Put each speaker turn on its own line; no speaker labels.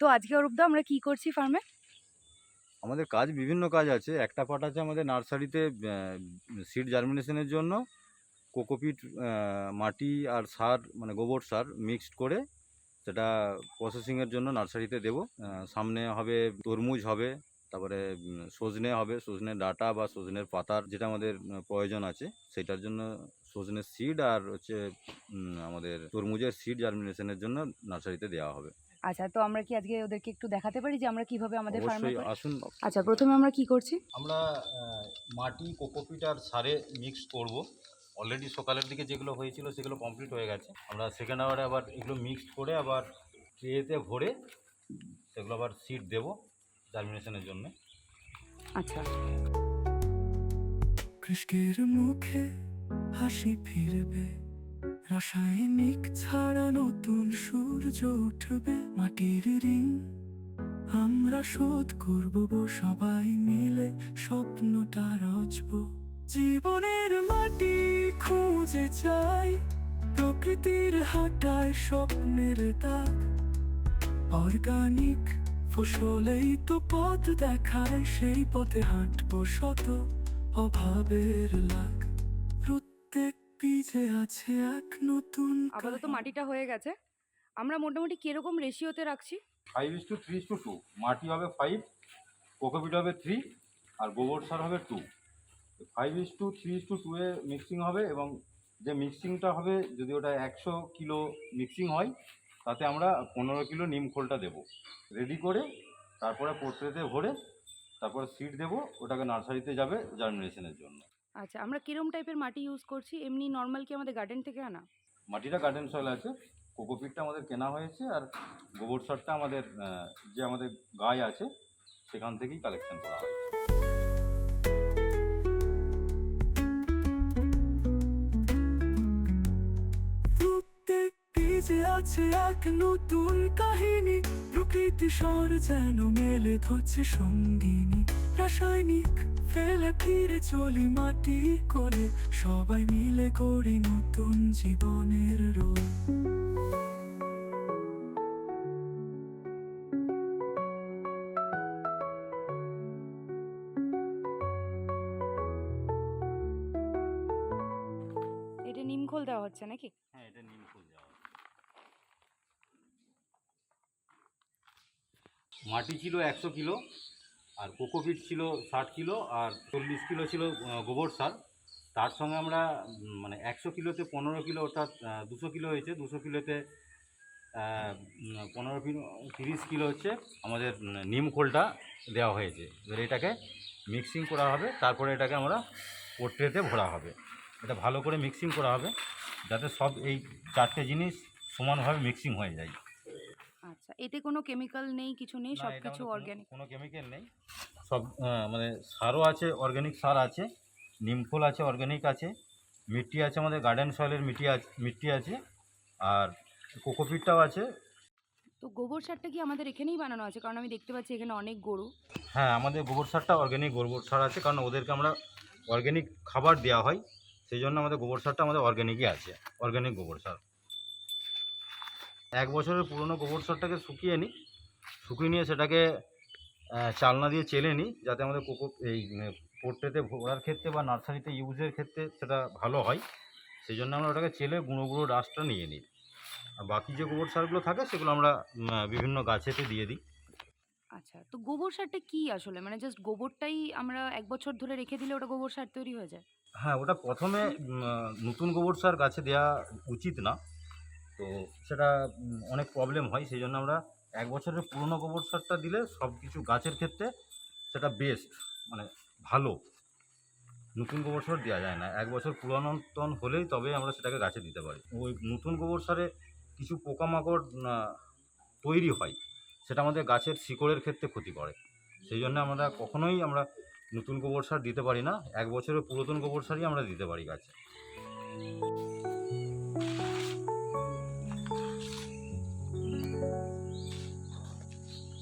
তো আজকে অরূপদা আমরা কি করছি ফার্মে
আমাদের কাজ বিভিন্ন কাজ আছে। একটা পার্ট আছে আমাদের নার্সারিতে সিড জার্মিনেশনের জন্য কোকোপিট মাটি আর সার মানে গোবর সার মিক্সড করে সেটা প্রসেসিংয়ের জন্য নার্সারিতে দেব। সামনে হবে তরমুজ হবে তারপরে সজনে হবে সজনের ডাটা বা সজনের পাতার যেটা আমাদের প্রয়োজন আছে সেটার জন্য সজনের সিড আর হচ্ছে আমাদের তরমুজের সিড জার্মিনেশনের জন্য নার্সারিতে দেওয়া হবে।
আচ্ছা তো আমরা কি আজকে ওদেরকে একটু দেখাতে পারি যে আমরা কীভাবে আমাদের ফার্মে
আসুন।
আচ্ছা প্রথমে আমরা কি করছি?
আমরা মাটি কোকোপিট আর সারে মিক্স করব। অলরেডি সকালের দিকে যেগুলো হয়েছিল সেগুলো কমপ্লিট হয়ে গেছে। আমরা সেকেন্ড আওয়ারে আবার এগুলো মিক্সড করে আবার ট্রেতে ভরে সেগুলো আবার সিড দেবো। জার্মিনেশনের জন্য।
আচ্ছা।
কৃষ্ণের মুখে হাসি ফিরবে রাসায়নিক ছাড়া নতুন সূর্য উঠবে মাটির ঋণ আমরা শোধ করব সবাই মিলে স্বপ্নটা রচব। জীবনের মাটি খুঁজে চাই প্রকৃতির হাটায় স্বপ্নের দাগ অর্গানিক ফসলেই তো পথ দেখায় সেই পথে হাঁটবো শত অভাবের লাগ। প্রত্যেক বীজে আছে এক নতুন
আপাতত। মাটিটা হয়ে গেছে। আমরা মোটামুটি কীরকম রেশিওতে রাখছি?
Five is two three is two two মাটি হবে ফাইভ কোকোপিট হবে থ্রি আর গোবর সার হবে two five is two three is two two A mixing হবে এবং যে মিক্সিংটা হবে যদি ওটা একশো কিলো মিক্সিং হয় তাতে আমরা পনেরো কিলো নিম খোলটা দেবো। রেডি করে তারপরে পোট্রেতে ভরে তারপরে সিড দেবো ওটাকে নার্সারিতে যাবে জার্মিনেশনের জন্য।
আচ্ছা আমরা কিরম টাইপের মাটি ইউজ করছি? এমনি নর্মাল কি আমাদের গার্ডেন থেকে আনা?
মাটিটা গার্ডেন সয়েল আছে। কোকোপিটটা আমাদের কেনা হয়েছে আর গোবর সারটা আমাদের যে আমাদের গায়ে আছে সেখান থেকেই কালেকশন করা হয়
আছে এক নতুন কাহিনী। প্রকৃতি স্বর যেন মেলে ধরছে সঙ্গিনী। রাসায়নিক ফেলে ফিরে চলি মাটি করে। সবাই মিলে করি নতুন জীবনের রোল।
এটা নিমখোল দেওয়া হচ্ছে নাকি?
হ্যাঁ এটা নিম ফুল দেওয়া মাটি ছিল একশো কিলো আর কোকোপিট ছিল ষাট কিলো আর চল্লিশ কিলো ছিল গোবর সার। তার সঙ্গে আমরা মানে একশো কিলোতে পনেরো কিলো অর্থাৎ দুশো কিলো হয়েছে। দুশো কিলোতে পনেরো কিলো তিরিশ কিলো হচ্ছে আমাদের উম, নিম খোলটা দেওয়া হয়েছে। এবার এটাকে মিক্সিং করা হবে তারপরে এটাকে আমরা পোট্রেতে ভরা হবে। এটা ভালো করে মিক্সিং করা হবে যাতে সব এই চারটে জিনিস সমানভাবে মিক্সিং হয়ে যায়।
আচ্ছা এতে কোনো কেমিক্যাল নেই কিছু নেই সব কিছু
আমাদের কোনো-
অর্গ্যানিক
কোনো কেমিক্যাল নেই। সব মানে সারও আছে অর্গ্যানিক সার আছে নিমফুল আছে অর্গ্যানিক আছে মিট্টি আছে আমাদের গার্ডেন সয়েলের মিট্টি আছে মিট্টি আছে আর কোকোপিটটাও আছে।
তো গোবর সারটা কি আমাদের এখানেই বানানো আছে? কারণ আমি দেখতে পাচ্ছি এখানে অনেক গরু।
হ্যাঁ আমাদের গোবর সারটা অর্গ্যানিক গোবর সার আছে কারণ ওদেরকে আমরা অর্গ্যানিক খাবার দেওয়া হয় সেই জন্য আমাদের গোবর সারটা আমাদের অর্গ্যানিকই আছে অর্গ্যানিক গোবর সার। এক বছরের পুরনো গোবর সারটাকে শুকিয়ে নিই শুকিয়ে নিয়ে সেটাকে চালনা দিয়ে চেলে নিই যাতে আমাদের কোকো এই পোট্রেতে ভরার ক্ষেত্রে বা নার্সারিতে ইউজের ক্ষেত্রে সেটা ভালো হয়। সেই জন্য আমরা ওটাকে চেলে গুঁড়ো গুঁড়ো ডাস্টটা নিয়ে নিই। আর বাকি যে গোবর সারগুলো থাকে সেগুলো আমরা বিভিন্ন গাছেতে দিয়ে দিই।
আচ্ছা তো গোবর সারটা কি আসলে? মানে জাস্ট গোবরটাই আমরা এক বছর ধরে রেখে দিলে ওটা গোবর সার তৈরি হয়ে যায়?
হ্যাঁ ওটা প্রথমে নতুন গোবর সার গাছে দেওয়া উচিত না। তো সেটা অনেক প্রবলেম হয়। সেই জন্য আমরা এক বছরের পুরনো গোবর সারটা দিলে সব কিছু গাছের ক্ষেত্রে সেটা বেস্ট মানে ভালো। নতুন গোবর সার দেওয়া যায় না। এক বছর পুরাতন হলেই তবে আমরা সেটাকে গাছে দিতে পারি। ওই নতুন গোবর সারে কিছু পোকামাকড় তৈরি হয়, সেটা আমাদের গাছের শিকড়ের ক্ষেত্রে ক্ষতি করে। সেই জন্য আমরা কখনোই আমরা নতুন গোবর সার দিতে পারি না। এক বছরের পুরাতন গোবর সারই আমরা দিতে পারি গাছে।